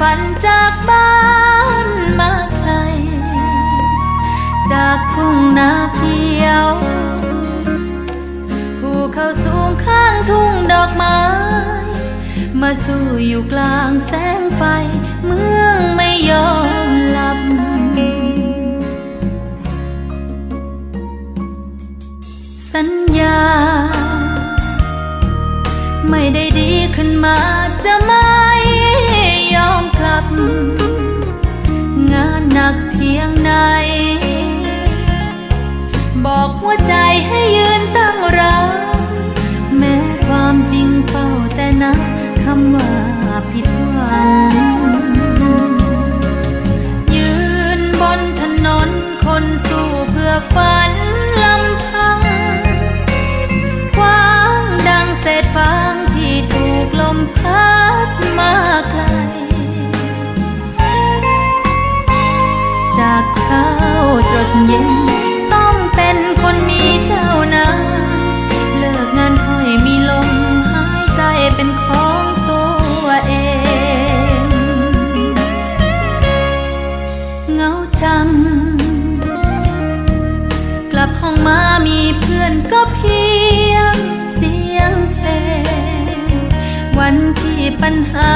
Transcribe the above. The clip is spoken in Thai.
ฝันจากบ้านมาไกลจากทุ่งนาเพียวภูเขาสูงข้างทุ่งดอกไม้ มาสู่อยู่กลางแสงไฟ เมืองไม่ยอมหลับสัญญา ไม่ได้ดีขึ้นมาจะไม่ กเย็น ต้องเป็นคนมีเจ้านาเลิกงานค่อยมีลมหายใจเป็นของตัวเอง เงาจัง กลับห้องมามีเพื่อนก็เพียงเสียงเพลงวันที่ปัญหา